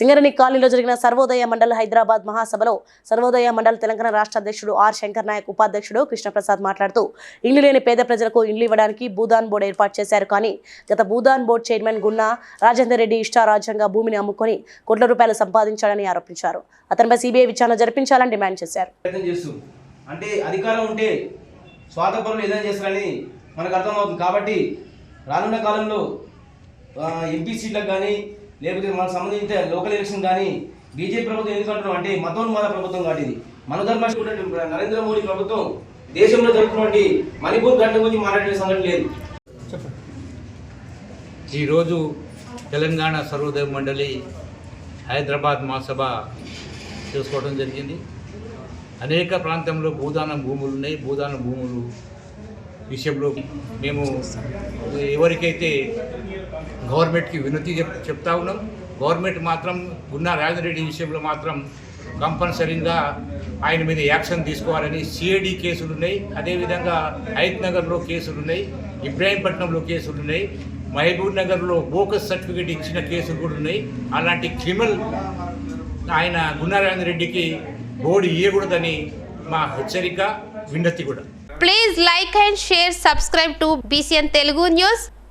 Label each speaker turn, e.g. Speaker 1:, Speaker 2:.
Speaker 1: సింగరేణి కాలనీలో జరిగిన సర్వోదయ మండల్ హైదరాబాద్ మహాసభలో సర్వోదయ మండల్ తెలంగాణ రాష్ట్ర అధ్యక్షుడు ఆర్ శంకర్ నాయక్ ఉపాధ్యక్షుడు కృష్ణప్రసాద్ మాట్లాడుతూ ఇల్లు లేని పేద ప్రజలకు ఇల్లు ఇవ్వడానికి భూదాన్ బోర్డు ఏర్పాటు చేశారు. కానీ గత భూదాన్ బోర్డు చైర్మన్ గున్నా రాజేందర్ రెడ్డి ఇష్టారాజ్యంగా భూమిని అమ్ముకొని కోట్ల రూపాయలు సంపాదించాడని ఆరోపించారు. అతనిపై సిబిఐ విచారణ జరిపించాలని డిమాండ్ చేశారు.
Speaker 2: అంటే అధికారం ఉంటే స్వార్థపరులు ఏదైనా చేస్తారని మనకు అర్థమవుతుంది. కాబట్టి రానున్న కాలంలో ఎంపీ సీట్లకు కానీ లేకపోతే మనకు సంబంధించిన లోకల్ ఎలక్షన్ కానీ బీజేపీ ప్రభుత్వం ఎందుకు అంటున్నాం అంటే మతోన్మాద ప్రభుత్వం కాబట్టి ఇది మనధర్మ నరేంద్ర మోడీ ప్రభుత్వం దేశంలో జరుగుతున్నటువంటి మణిపూర్ ఘటన గురించి మాట్లాడే సంఘటన లేదు.
Speaker 3: ఈరోజు తెలంగాణ సర్వోదయ మండలి హైదరాబాద్ మహాసభ చేసుకోవడం జరిగింది. అనేక ప్రాంతంలో భూదానం భూములు ఉన్నాయి. భూదాన భూములు విషయంలో మేము ఎవరికైతే గవర్నమెంట్కి వినతి చెప్ చెప్తా ఉన్నాం. గవర్నమెంట్ మాత్రం గున్నా రెడ్డి విషయంలో మాత్రం కంపల్సరీగా ఆయన మీద యాక్షన్ తీసుకోవాలని సిఐడి కేసులు ఉన్నాయి. అదేవిధంగా హైత్ నగర్లో కేసులు ఉన్నాయి. ఇబ్రాహీంపట్నంలో కేసులు ఉన్నాయి. మహబూబ్ నగర్లో బోకస్ సర్టిఫికేట్ ఇచ్చిన కేసులు కూడా ఉన్నాయి. అలాంటి క్రిమినల్ ఆయన గున్నారాయణ రెడ్డికి బోర్డు ఇవ్వకూడదని మా హెచ్చరిక విన్నతి కూడా.
Speaker 4: Please like and share subscribe to BCN Telugu news